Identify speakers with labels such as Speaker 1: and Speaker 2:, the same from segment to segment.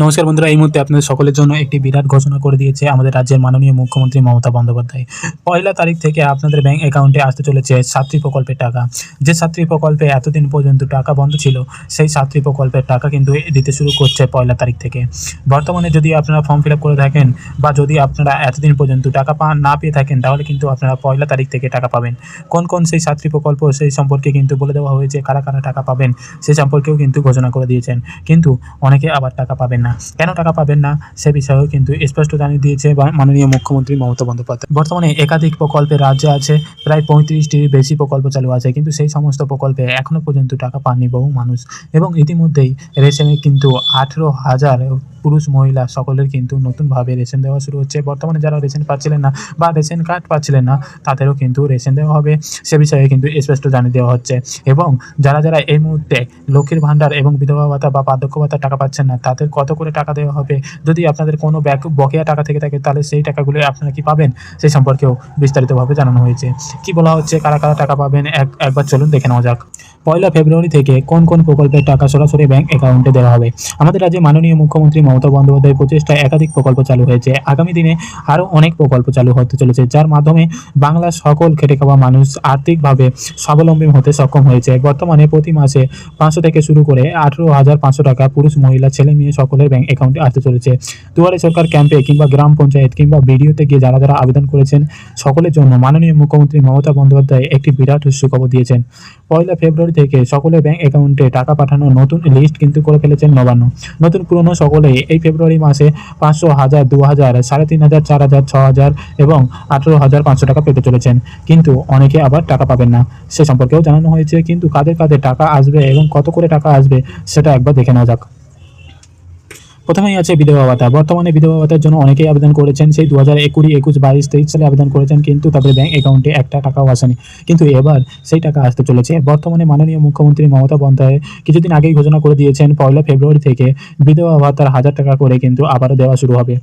Speaker 1: নমস্কার বন্ধুরা, এই মুহূর্তে আপনাদের সকলের জন্য একটি বিরাট ঘোষণা করে দিয়েছে আমাদের রাজ্যের মাননীয় মুখ্যমন্ত্রী মমতা বন্দ্যোপাধ্যায়। পয়লা তারিখ থেকে আপনাদের ব্যাংক অ্যাকাউন্টে আসতে চলেছে সাতটি প্রকল্পের টাকা। যে সাতটি প্রকল্পে এতদিন পর্যন্ত টাকা বন্ধ ছিল, সেই সাতটি প্রকল্পের টাকা কিন্তু দিতে শুরু করছে পয়লা তারিখ থেকে। বর্তমানে যদি আপনারা ফর্ম ফিল করে থাকেন বা যদি আপনারা এতদিন পর্যন্ত টাকা পা না পেয়ে থাকেন, তাহলে কিন্তু আপনারা পয়লা তারিখ থেকে টাকা পাবেন। কোন কোন সেই সাতটি প্রকল্প, সেই সম্পর্কে কিন্তু বলে দেওয়া হয়েছে, কারা কারা টাকা পাবেন, সে সম্পর্কেও কিন্তু ঘোষণা করে দিয়েছেন। কিন্তু অনেকে আবার টাকা পাবেন না। কেন টাকা পাবেন না? সে বিষয়েও কিন্তু স্পষ্ট জানিয়ে দিয়েছে মাননীয় মুখ্যমন্ত্রী মমতা বন্দ্যোপাধ্যায়। বর্তমানে একাধিক প্রকল্পে রাজ্যে আছে, প্রায় পঁয়ত্রিশটির বেশি প্রকল্প চালু আছে, কিন্তু সেই সমস্ত প্রকল্পে এখনও পর্যন্ত টাকা পাননি বহু মানুষ। এবং ইতিমধ্যেই রেশনে কিন্তু আঠেরো হাজার পুরুষ, মহিলা সকলের কিন্তু নতুনভাবে রেশন দেওয়া শুরু হচ্ছে। বর্তমানে যারা রেশন পাচ্ছিলেন না বা রেশন কার্ড পাচ্ছিলেন না, তাদেরও কিন্তু রেশন দেওয়া হবে। সে বিষয়ে কিন্তু স্পষ্ট জানিয়ে দেওয়া হচ্ছে। এবং যারা যারা এই মুহূর্তে লক্ষ্মীর ভাণ্ডার এবং বিধবা ভাতা বা বার্ধক্য ভাতা টাকা পাচ্ছেন না, তাদের কত করে টাকা দেওয়া হবে? যদি আপনাদের কোনো ব্যাক, বকেয়া টাকা থেকে থাকে, তাহলে সেই টাকাগুলো আপনারা কি পাবেন? সেই সম্পর্কেও বিস্তারিতভাবে জানানো হয়েছে। কি বলা হচ্ছে? কারা কারা টাকা পাবেন? এক, একবার চলুন দেখে নেওয়া যাক। পয়লা ফেব্রুয়ারি থেকে কোন কোন প্রকল্পের টাকা সরাসরি ব্যাংক অ্যাকাউন্টে দেওয়া হবে? আমাদের রাজ্যে মাননীয় মুখ্যমন্ত্রী মমতা বন্দ্যোপাধ্যায়ের প্রচেষ্টায় একাধিক প্রকল্প চালু হয়েছে। আগামী দিনে আরও অনেক প্রকল্প চালু হতে চলেছে, যার মাধ্যমে বাংলার সকল খেটে খাওয়া মানুষ আর্থিকভাবে স্বাবলম্বী হতে সক্ষম হয়েছে। বর্তমানে প্রতি মাসে পাঁচশো থেকে শুরু করে আঠেরো হাজার পাঁচশো টাকা পুরুষ, মহিলা, ছেলে, মেয়ে সকলের ব্যাংক অ্যাকাউন্টে আসতে চলেছে। দুয়ারে সরকার ক্যাম্পে কিংবা গ্রাম পঞ্চায়েত কিংবা বিডিওতে গিয়ে যারা যারা আবেদন করেছেন, সকলের জন্য মাননীয় মুখ্যমন্ত্রী মমতা বন্দ্যোপাধ্যায় একটি বিরাট সুখবর দিয়েছেন। পয়লা ফেব্রুয়ারি থেকে সকলের ব্যাংক অ্যাকাউন্টে টাকা পাঠানোর নতুন লিস্ট কিন্তু করে ফেলেছেন নবান্ন। নতুন পুরনো সকলে এই ফেব্রুয়ারি মাসে পাঁচশো হাজার, দু হাজার, সাড়ে তিন হাজার, চার হাজার, ছ হাজার এবং আঠেরো হাজার পাঁচশো টাকা পেতে চলেছেন। কিন্তু অনেকে আবার টাকা পাবেন না। সে সম্পর্কেও জানানো হয়েছে, কিন্তু কাদের কাদের টাকা আসবে এবং কত করে টাকা আসবে, সেটা একবার দেখে নেওয়া যাক। প্রথমেই আছে বিধবা ভাতা। বর্তমানে বিধবা ভাতার জন্য অনেকেই আবেদন করেছেন, সেই দু হাজার একুড়ি একুশ, বাইশ, তেইশ সালে আবেদন করেছেন, কিন্তু তাদের ব্যাংক অ্যাকাউন্টে একটা টাকাও আসেনি। কিন্তু এবার সেই টাকা আসতে চলেছে। বর্তমানে মাননীয় মুখ্যমন্ত্রী মমতা বন্দ্যোপাধ্যায় কিছুদিন আগেই ঘোষণা করে দিয়েছেন, পয়লা ফেব্রুয়ারি থেকে বিধবা ভাতার হাজার টাকা করে কিন্তু আবারও দেওয়া শুরু হবে।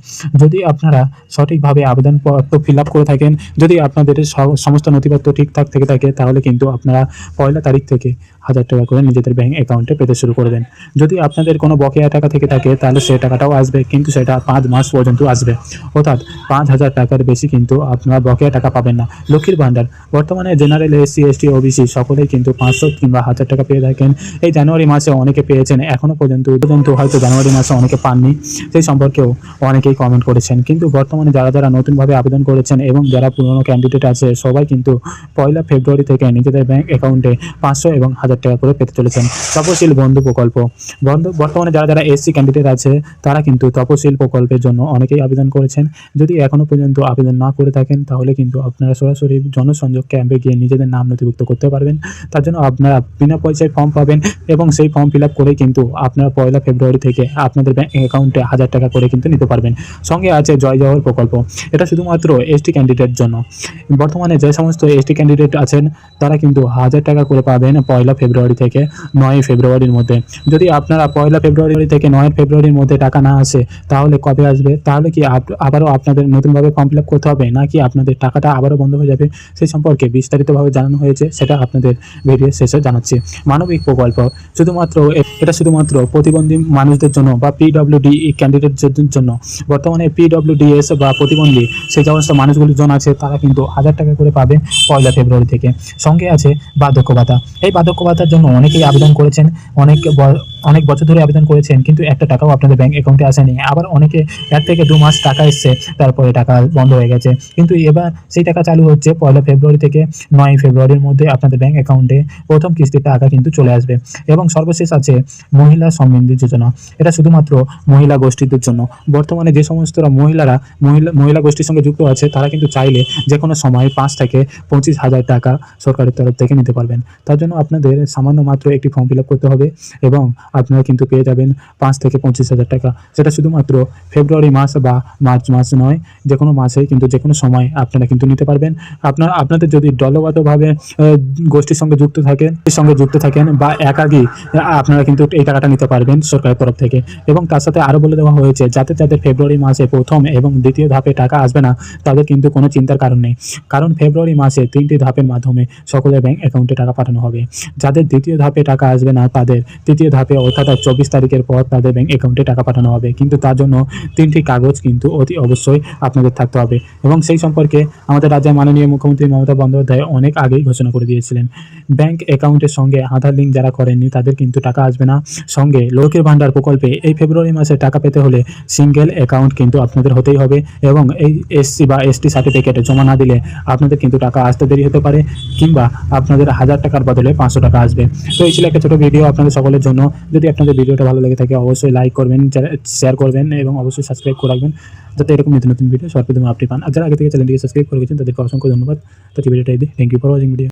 Speaker 1: যদি আপনারা সঠিকভাবে আবেদনপত্র ফিল আপ করে থাকেন, যদি আপনাদের সমস্ত নথিপত্র ঠিকঠাক থেকে থাকে, তাহলে কিন্তু আপনারা পয়লা তারিখ থেকে হাজার টাকা করে নিজেদের ব্যাঙ্ক অ্যাকাউন্টে পেতে শুরু করে দেন। যদি আপনাদের কোনো বকেয়া টাকা থেকে থাকে, তাহলে সেই টাকাটাও আসবে, কিন্তু সেটা পাঁচ মাস পর্যন্ত আসবে। অর্থাৎ পাঁচ হাজার টাকার বেশি কিন্তু আপনারা বকেয়া টাকা পাবেন না। লক্ষ্মীর ভাণ্ডার, বর্তমানে জেনারেল এসসি এসটি ওবিসি সকলেই কিন্তু পাঁচশো কিংবা হাজার টাকা পেয়ে থাকেন। এই জানুয়ারি মাসে অনেকে পেয়েছেন এখনও পর্যন্ত পর্যন্ত হয়তো জানুয়ারি মাসে অনেকে পাননি, সেই সম্পর্কেও অনেকেই কমেন্ট করেছেন। কিন্তু বর্তমানে যারা যারা নতুনভাবে আবেদন করেছেন এবং যারা পুরনো ক্যান্ডিডেট আছে, সবাই কিন্তু পয়লা ফেব্রুয়ারি থেকে নিজেদের ব্যাঙ্ক অ্যাকাউন্টে পাঁচশো এবং হাজার টাকা করে পেতে চলেছেন। তপশিল বন্ধু প্রকল্প। বন্ধু, বর্তমানে যারা যারা এসসি ক্যান্ডিডেট আছে, তারা কিন্তু তপশিল প্রকল্পের জন্য অনেকেই আবেদন করেছেন। যদি এখনও পর্যন্ত আবেদন না করে থাকেন, তাহলে কিন্তু আপনারা সরাসরি জনসংযোগ ক্যাম্পে গিয়ে নিজেদের নাম নথিভুক্ত করতে পারবেন। তার জন্য আপনারা বিনা পয়সায় ফর্ম পাবেন এবং সেই ফর্ম ফিল আপ করে কিন্তু আপনারা পয়লা ফেব্রুয়ারি থেকে আপনাদের ব্যাংক অ্যাকাউন্টে হাজার টাকা করে কিন্তু নিতে পারবেন। সঙ্গে আছে জয় জওহর প্রকল্প। এটা শুধুমাত্র এসটি ক্যান্ডিডেট জন্য। বর্তমানে যে সমস্ত এসটি ক্যান্ডিডেট আছেন, তারা কিন্তু হাজার টাকা করে পাবেন পয়লা থেকে নয় ফেব্রুয়ারির মধ্যে। যদি আপনারা পয়লা ফেব্রুয়ারি থেকে নয় ফেব্রুয়ারির মধ্যে টাকা না আসে, তাহলে কবে আসবে? তাহলে কি আবারও আপনাদের নতুনভাবে ফর্ম ফিল করতে হবে, নাকি আপনাদের টাকাটা আবারও বন্ধ হয়ে যাবে? সেই সম্পর্কে বিস্তারিতভাবে জানানো হয়েছে, সেটা আপনাদের ভিডিও শেষে জানাচ্ছি। মানবিক প্রকল্প, শুধুমাত্র এটা শুধুমাত্র প্রতিবন্ধী মানুষদের জন্য বা পিডব্লিউডি ক্যান্ডিডেটদের জন্য। বর্তমানে পিডব্লিউডিএস বা প্রতিবন্ধী সেই সমস্ত মানুষগুলির জন্য আছে, তারা কিন্তু হাজার টাকা করে পাবে পয়লা ফেব্রুয়ারি থেকে। সঙ্গে আছে বার্ধক্য ভাতা। এই বার্ধক্য ভাতার জন্য অনেকেই আবেদন করেছেন অনেক অনেক বছর ধরে আবেদন করেছেন, কিন্তু একটা টাকাও আপনাদের ব্যাংক অ্যাকাউন্টে আসেনি। আবার অনেকে এক থেকে দু মাস টাকা এসছে, তারপরে টাকা বন্ধ হয়ে গেছে। কিন্তু এবার সেই টাকা চালু হচ্ছে পয়লা ফেব্রুয়ারি থেকে নয় ফেব্রুয়ারির মধ্যে আপনাদের ব্যাংক অ্যাকাউন্টে প্রথম কিস্তির টাকা কিন্তু চলে আসবে। এবং সর্বশেষ আছে মহিলা সমৃদ্ধি যোজনা। এটা শুধুমাত্র মহিলা গোষ্ঠীদের জন্য। বর্তমানে যে সমস্ত মহিলারা মহিলা মহিলা গোষ্ঠীর সঙ্গে যুক্ত আছে, তারা কিন্তু চাইলে যে কোনো সময় পাঁচ থেকে পঁচিশ হাজার টাকা সরকারের তরফ থেকে নিতে পারবেন। তার জন্য আপনাদের সামান্য মাত্র একটি ফর্ম ফিল করতে হবে এবং আপনারা কিন্তু পেয়ে যাবেন পাঁচ থেকে পঁচিশ হাজার টাকা। সেটা শুধুমাত্র ফেব্রুয়ারি মাস বা মার্চ মাস নয়, যে কোনো মাসে কিন্তু যে কোনো সময় আপনারা কিন্তু নিতে পারবেন। আপনার, আপনাদের যদি দলগতভাবে গোষ্ঠীর সঙ্গে যুক্ত থাকেন সঙ্গে যুক্ত থাকেন বা একাগী আপনারা কিন্তু এই টাকাটা নিতে পারবেন সরকারের তরফ থেকে। এবং তার সাথে আরও বলে দেওয়া হয়েছে, যাতে যাদের ফেব্রুয়ারি মাসে প্রথম এবং দ্বিতীয় ধাপে টাকা আসবে না, তাদের কিন্তু কোনো চিন্তার কারণ নেই। কারণ ফেব্রুয়ারি মাসে তিনটি ধাপের মাধ্যমে সকলের ব্যাংক অ্যাকাউন্টে টাকা পাঠানো হবে। যাদের দ্বিতীয় ধাপে টাকা আসবে না, তাদের তৃতীয় ধাপে অর্থাৎ চব্বিশ তারিখের পর তাদের ব্যাংক অ্যাকাউন্টে টাকা পাঠানো হবে। কিন্তু তার জন্য তিনটি কাগজ কিন্তু অতি অবশ্যই আপনাদের থাকতে হবে। এবং সেই সম্পর্কে আমাদের রাজ্যের মাননীয় মুখ্যমন্ত্রী মমতা বন্দ্যোপাধ্যায় অনেক আগেই ঘোষণা করে দিয়েছিলেন। ব্যাংক অ্যাকাউন্টের সঙ্গে আধার লিঙ্ক যারা করেননি, তাদের কিন্তু টাকা আসবে না। সঙ্গে লক্ষ্মীর ভাণ্ডার প্রকল্পে এই ফেব্রুয়ারি মাসে টাকা পেতে হলে সিঙ্গেল অ্যাকাউন্ট কিন্তু আপনাদের হতেই হবে এবং এই এসসি বা এসটি সার্টিফিকেট জমা না দিলে আপনাদের কিন্তু টাকা আসতে দেরি হতে পারে কিংবা আপনাদের হাজার টাকার বদলে পাঁচশো টাকা আসবে। তো এই ছিল একটা ছোটো ভিডিও আপনাদের সকলের জন্য যদি আপনাদের ভিডিওটা ভালো লেগে থাকে, অবশ্যই লাইক করবেন শেয়ার করবেন এবং অবশ্যই সাবস্ক্রাইব করে রাখবেন যাতে এরকম নতুন নতুন ভিডিও সরকার আপনি পান। আর যারা আগে থেকে চ্যানেলটিকে সাবস্ক্রাইব করে গেছেন তাদেরকে অসংখ্য ধন্যবাদ। তো ভিডিওটা এই thank you for watching video